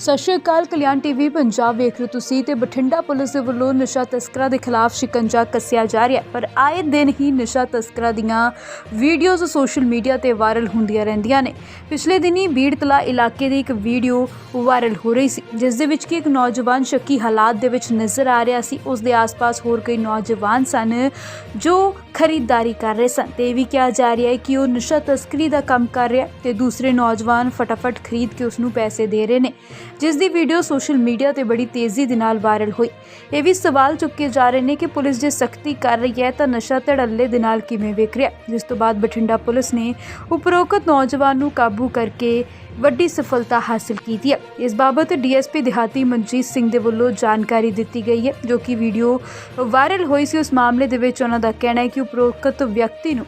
ਸਤਿ ਸ਼੍ਰੀ ਅਕਾਲ, ਕਲਿਆਣ ਟੀਵੀ, ਪੰਜਾਬ ਵੇਖ ਰਹੇ ਹੋ ਤੁਸੀਂ ਤੇ ਬਠਿੰਡਾ ਪੁਲਿਸ ਦੇ ਵੱਲੋਂ ਨਸ਼ਾ ਤਸਕਰਾਂ ਦੇ ਖਿਲਾਫ ਸ਼ਿਕੰਜਾ ਕੱਸਿਆ ਜਾ ਰਿਹਾ ਪਰ ਆਏ ਦਿਨ ਹੀ ਨਸ਼ਾ ਤਸਕਰਾਂ ਦੀਆਂ ਵੀਡੀਓਜ਼ ਸੋਸ਼ਲ ਮੀਡੀਆ ਤੇ ਵਾਇਰਲ ਹੁੰਦੀਆਂ ਰਹਿੰਦੀਆਂ ਨੇ। ਪਿਛਲੇ ਦਿਨੀ ਬੀੜ ਤਲਾ ਇਲਾਕੇ ਦੀ ਇੱਕ ਵੀਡੀਓ ਵਾਇਰਲ ਹੋ ਰਹੀ ਸੀ, ਜਿਸ ਦੇ ਵਿੱਚ ਕਿ ਇੱਕ ਨੌਜਵਾਨ ਸ਼ੱਕੀ ਹਾਲਾਤ ਦੇ ਵਿੱਚ ਨਜ਼ਰ ਆ ਰਿਹਾ ਸੀ। ਉਸ ਦੇ ਆਸ-ਪਾਸ ਹੋਰ ਕਈ ਨੌਜਵਾਨ ਸਨ ਜੋ ਖਰੀਦਦਾਰੀ ਕਰ ਰਹੇ ਸਨ ਤੇ ਇਹ ਵੀ ਕਿਹਾ ਜਾ ਰਿਹਾ ਹੈ ਕਿ ਉਹ ਨਸ਼ਾ ਤਸਕਰੀ ਦਾ ਕੰਮ ਕਰ ਰਿਹਾ ਹੈ ਤੇ ਦੂਸਰੇ ਨੌਜਵਾਨ ਫਟਾਫਟ ਖਰੀਦ ਕੇ ਉਸ ਨੂੰ ਪੈਸੇ ਦੇ ਰਹੇ ਨੇ, ਜਿਸ ਦੀ ਵੀਡੀਓ ਸੋਸ਼ਲ ਮੀਡੀਆ ਤੇ ਬੜੀ ਤੇਜ਼ੀ ਦੇ ਨਾਲ ਵਾਇਰਲ ਹੋਈ। ਇਹ ਵੀ ਸਵਾਲ ਚੁੱਕੇ ਜਾ ਰਹੇ ਨੇ ਕਿ ਪੁਲਿਸ ਜੇ ਸਖਤੀ ਕਰ ਰਹੀ ਹੈ ਤਾਂ ਨਸ਼ਾ ਧੜੱਲੇ ਦੇ ਨਾਲ ਕਿਵੇਂ ਵੇਖ ਰਿਹਾ ਜਿਸ ਤੋਂ ਬਾਅਦ ਬਠਿੰਡਾ ਪੁਲਿਸ ਨੇ ਉਪਰੋਕਤ ਨੌਜਵਾਨ ਨੂੰ ਕਾਬੂ ਕਰਕੇ ਵੱਡੀ ਸਫਲਤਾ ਹਾਸਲ ਕੀਤੀ ਹੈ। ਇਸ ਬਾਬਤ ਡੀਐਸਪੀ ਦਿਹਾਤੀ ਮਨਜੀਤ ਸਿੰਘ ਦੇ ਵੱਲੋਂ ਜਾਣਕਾਰੀ ਦਿੱਤੀ ਗਈ ਹੈ, ਜੋ ਕਿ ਵੀਡੀਓ ਵਾਇਰਲ ਹੋਈ ਸੀ। ਉਸ ਮਾਮਲੇ ਦੇ ਵਿੱਚ ਉਹਨਾਂ ਦਾ ਕਹਿਣਾ ਹੈ ਕਿ ਉਪਰੋਕਤ ਵਿਅਕਤੀ ਨੂੰ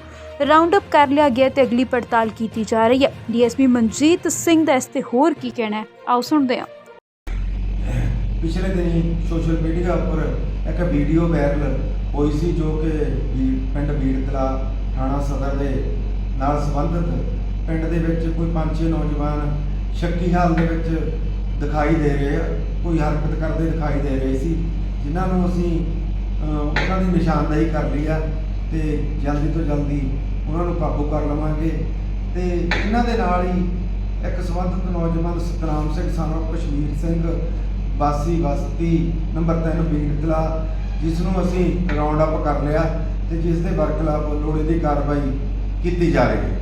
ਰਾਉਂਡ ਅਪ ਕਰ ਲਿਆ ਗਿਆ ਤੇ ਅਗਲੀ ਪੜਤਾਲ ਕੀਤੀ ਜਾ ਰਹੀ ਹੈ। ਡੀਐਸਪੀ ਮਨਜੀਤ ਸਿੰਘ ਦਾ ਇਸ ਤੇ ਹੋਰ ਕੀ ਕਹਿਣਾ ਹੈ? ਆਓ ਸੁਣਦੇ ਹਾਂ। ਪਿਛਲੇ ਦਿਨੀ ਸੋਸ਼ਲ ਮੀਡੀਆ ਉੱਪਰ ਇੱਕ ਵੀਡੀਓ ਵਾਇਰਲ ਹੋਈ ਸੀ, ਜੋ ਕਿ ਪਿੰਡ ਬੀੜਤਲਾ ਥਾਣਾ ਸਦਰ ਦੇ ਨਾਲ ਸੰਬੰਧਿਤ ਪਿੰਡ ਦੇ ਵਿੱਚ ਕੋਈ ਪੰਜ ਛੇ ਨੌਜਵਾਨ ਸ਼ੱਕੀ ਹਾਲ ਦੇ ਵਿੱਚ ਦਿਖਾਈ ਦੇ ਰਹੇ ਆ, ਕੋਈ ਹਰਕਤ ਕਰਦੇ ਦਿਖਾਈ ਦੇ ਰਹੇ ਸੀ, ਜਿਨ੍ਹਾਂ ਨੂੰ ਅਸੀਂ ਉਹਨਾਂ ਦੀ ਨਿਸ਼ਾਨਦੇਹੀ ਕਰ ਲਈ ਆ ਤੇ ਜਲਦੀ ਤੋਂ ਜਲਦੀ ਉਹਨਾਂ ਨੂੰ ਕਾਬੂ ਕਰ ਲਵਾਂਗੇ ਤੇ ਇਹਨਾਂ ਦੇ ਨਾਲ ਹੀ ਇੱਕ ਸੰਬੰਧਿਤ ਨੌਜਵਾਨ ਸਤਨਾਮ ਸਿੰਘ ਸਾਨੂੰ ਕਸ਼ਮੀਰ ਸਿੰਘ ਵਾਸੀ ਬਸਤੀ ਨੰਬਰ 3 ਬੀੜਤਲਾ, ਜਿਸ ਨੂੰ ਅਸੀਂ ਰਾਉਂਡ ਅਪ ਕਰ ਲਿਆ ਤੇ ਜਿਸ ਦੇ ਵਰਕਲਾਪ ਲੋੜੇ ਦੀ ਕਾਰਵਾਈ ਕੀਤੀ ਜਾ ਰਹੀ ਹੈ।